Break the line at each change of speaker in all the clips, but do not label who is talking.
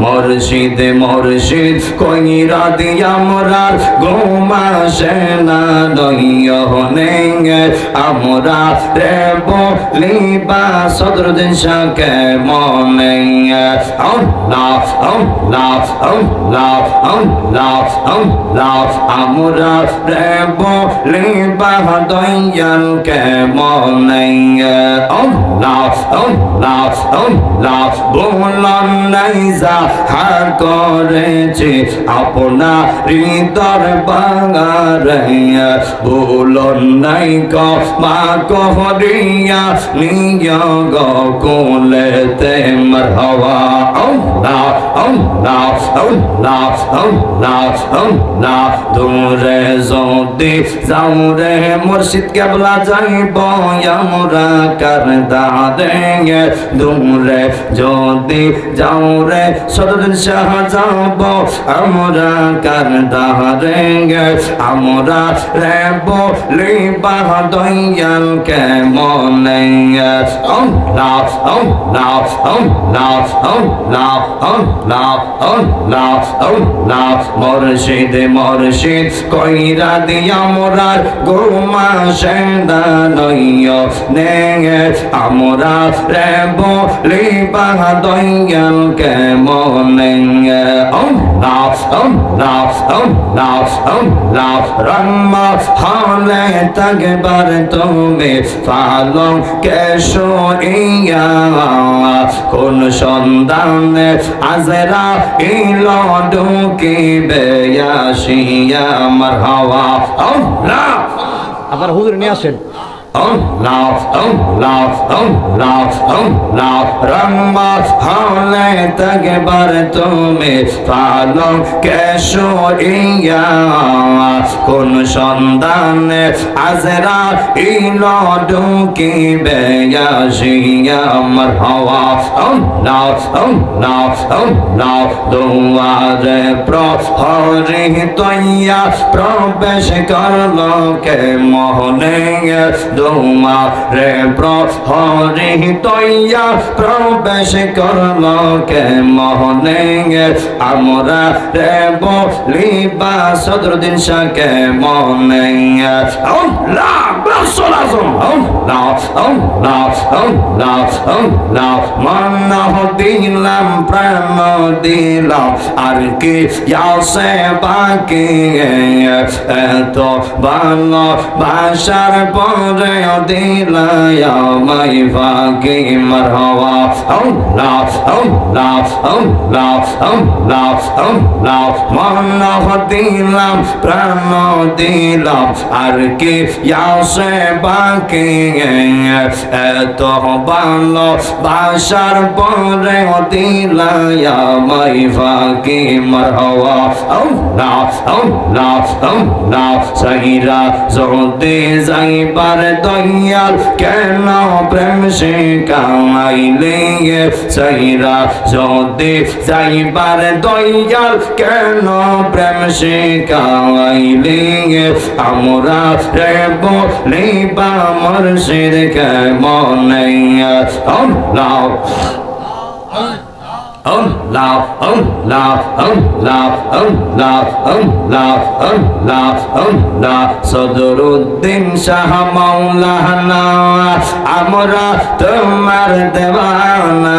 মুর্শিদ মুর্শিদ কইরা দিয়া মরার গোমা সেনা নইয়নে আমরা রে বলিবা সদর দিশাকে মনে আল্লাহ আমরা রে বলিবা দয়ালকে মনে আল্লাহ আল্লাহ আল্লাহ বললাম নাই যা হার করেছে আপনা হৃদর বাঙারিয়া বলন নাই ক মা কহরিয়া নিয় গকুলেতে মরহবা দূরে যদি যাও রে মুর্শিদ কেবলা যাইব, আমরা কার দাঁড়ে দূরে যদি যাও রে সদর শাহ যাব, আমরা কার দাঁড়ে আমরা রে বলি দয়াল কে মনে। আল্লাহ আল্লাহ আল্লাহ আল্লাহ আল্লাহ আল্লাহ আল্লাহ মুর্শিদ মুর্শিদ কইরা দিয়া মোরার গোমা সেন্দা নইয় নে আমরা রে বলি বাহ দয়াল কে মনে আল্লাহ আল্লাহ আল্লাহ আল্লাহ রম্মা হলে তকবার তুমি ফালো কেশো ইয়া কোন সন্ধানে আজরা ইল লুকে বেয়াসিয়া আমার হাওয়া। আল্লাহ!
আবার হুজুর নিয়ে আসেন।
Allah, Allah, Allah, Allah, Ramma হলে তকবার তুমি ফালো কেশো ইয়া কোন সন্ধানে আজরা ইল ঢুকিবে আসিয়া আমার হাওয়া আল্লাহ আল্লাহ আল্লাহ দুয়ারে প্রহরি তৈয়া প্রবেশ করল কে মোহনে দুয়ারে প্রহরি তৈয়া প্রবেশ করল কে মোহনে? আমরা রে বলিবা সদরুদ্দিন শাহকে মনে আল্লাহ আল্লাহ আল্লাহ মান্নাহ দিলাম প্রেম দিলাম আর কি ইয়াসে বাকি এত ভালো বাসার পরে দিলাই ফাঁকি মারহাওয়া আল্লাহ আল্লাহ আল্লাহ আল্লাহ আল্লাহ মান্নাহ দিলাম প্রেম দিলাম আর কি ইয়াসে বাকি এত ভালো বাসার পরে দিলাই ফাঁকি মারহাওয়া আল্লাহ আল্লাহ আল্লাহ সাইরা যদি যাইবার দয়াল কেন প্রেম সে কামাইলে সাইরা যদি যাইবার দয়াল কেন প্রেম সে কামাইলে আমরা রে বলিবা মুর্শিদ কেমন আল্লাহ Allah, Allah, Allah, Allah, Allah, Allah, Allah, Sadruddin Shah মাওলানা আমরা তোমার দেওয়ানা।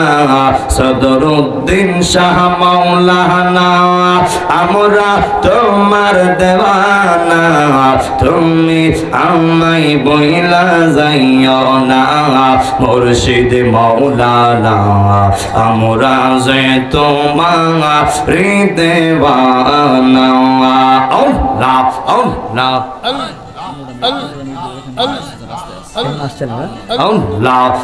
সদরুদ্দিন শাহ মাওলানা আমরা তোমার দেওয়ানা। তুমি আমায় বইলা যাইও না মুর্শিদ মাওলানা আমরা যে তোমার হৃদয়বানা আল্লাহ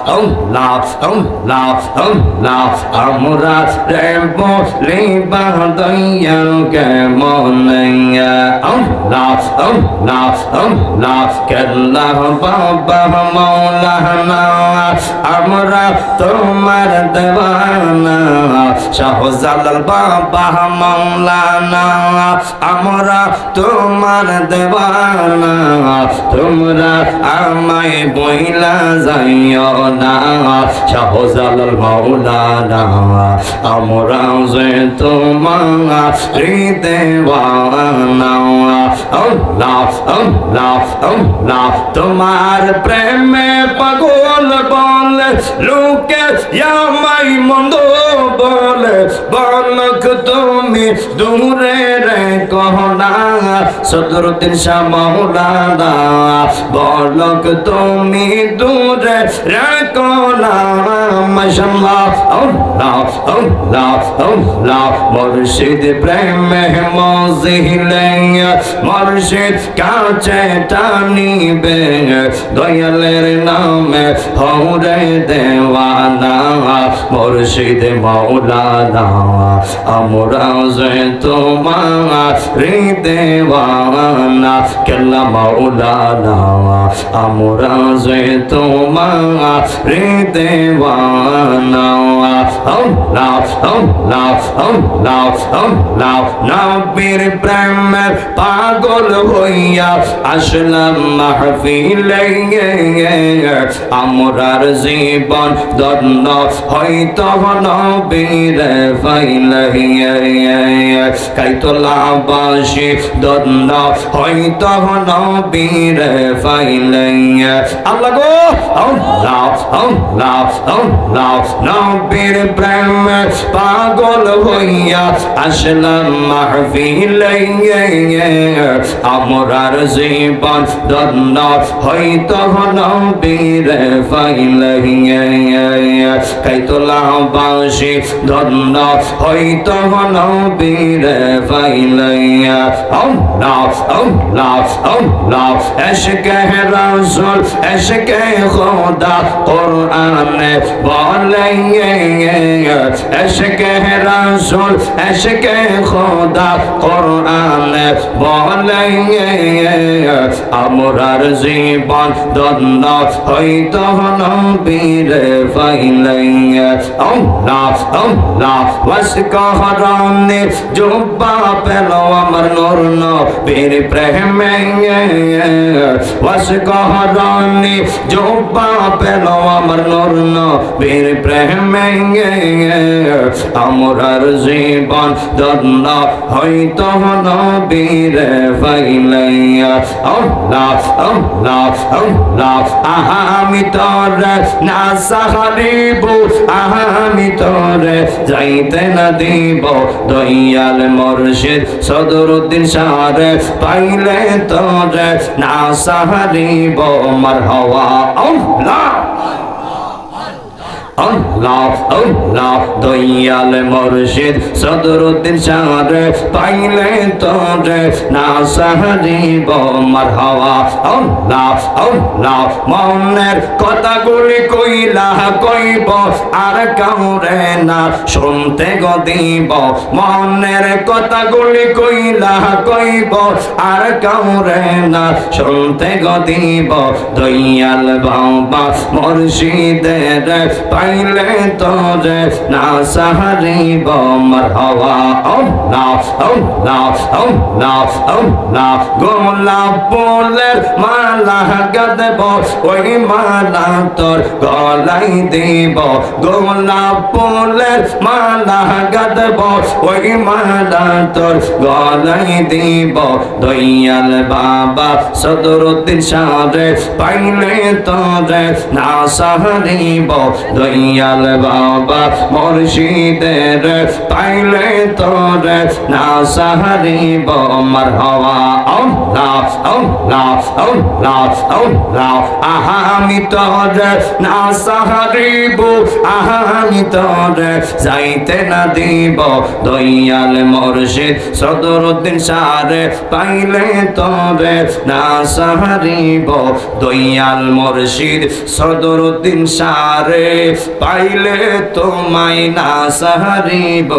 আল্লাহ আমরা রে বলি বাদয়াল কে মনে আল্লাহ আল্লাহ আল্লাহ কেল্লাহ বাবা মৌলানা আমরা তোমার দেওয়ানা শাহজালাল বাবা মৌলানা আমরা তোমার দেওয়ানা, তোমরা আমায় বইলা যাইও না শাহজালাল মাওলানা, আমরা যে তোমার আল্লাহ তোমার প্রেমে পাগল বলে লোকে আমাই মন্দ বলে, বলক তুমি দূরে রে কহনা সদরুদ্দিন শাহ মৌলানা বলক তুমি দূরে রে কহনা মাশাল্লাহ আল্লাহ আল্লাহ আল্লাহ। মুর্শিদ প্রেমে মজিলে মুর্শিদ কাছে টানিবে। দয়ালের নামে হরে দেওয়ানা, মুর্শিদ মৌলানা আমরা যে তোমার দেওয়ানা কেলা মৌলানা আমরা যে তোমার দেওয়ানা নবীর প্রেমের পাগল হইয়া আসলাম মাহফিলে আমরার জীবন দন্ন হয়তো নবীর ফাইলে কাইতলাবাসী দন্ন হয়তো নবীর ফাইলে আল্লাহ গো আল্লাহ আল্লাহ আল্লাহ নবীর প্রেমে পাগল হইয়া আসলাম মাহফিলে। আমরার জীবন দন্ন হইত নবীর ফাইলে। কাইতলা বাসী ধন্য হইত নবীর ফাইলে। আল্লাহ আল্লাহ আল্লাহ এশকে রাসূল এশকে খোদা, কোরআনে বলে আমরার জীবন দন্ন হইত নবীর ফাইলে আল্লাহ আল্লাহ ওয়াস কহরানে জুব্বা প্রেমে ওয়াস কহরানে জুব্বা পেল আমার নূর নবীর প্রেমে আমরার জীবন দন্ন হইত নবীর ফাইলে আল্লাহ আল্লাহ আল্লাহ আমি তোর না সাহারিব আমি তোর যাইতে না দিব। দয়াল মুর্শিদ সদরুদ্দিন সারে পাইলে তোর না সাহারিব মার হওয়া আল্লাহ আল্লাহ, দয়াল মুর্শিদ, সদরুদ্দিন সারে পাইলে তোরে না সাহারিব মারহাওয়া আল্লাহ আল্লাহ, মনের কথাগুলি কইলা কইব, আর কাউরে না শুনতে গো মনের কথাগুলি কইলা কইব, আর কাউরে না শুনতে গো দিব। বাবা মুর্শিদের পাইলে তোরে না সাহারিব মারহাওয়া আল্লাহ আল্লাহ আল্লাহ আল্লাহ গোলাপ ফুলের মালা গাদব, ওই মালা তোর গলাই দিব। গোলাপ ফুলের মালা গাদব, ওই মালা তোর গলাই দিব। দয়াল বাবা সদরুদ্দিন সারে পাইলে তোরে না সাহারিব দয়াল বাবা মুর্শিদের পাইলে তোরে না সাহারিব মার হওয়া আল্লাহ আল্লাহ আল্লাহ আল্লাহ আহামি তোরে না সাহারিব আহামি তোরে যাইতে না দিব। দয়াল মুর্শিদ সদরুদ্দিন সারে পাইলে তোরে না সাহারিব। দয়াল মুর্শিদ সদরুদ্দিন সারে পাইলে তোমায় না সাহারিব।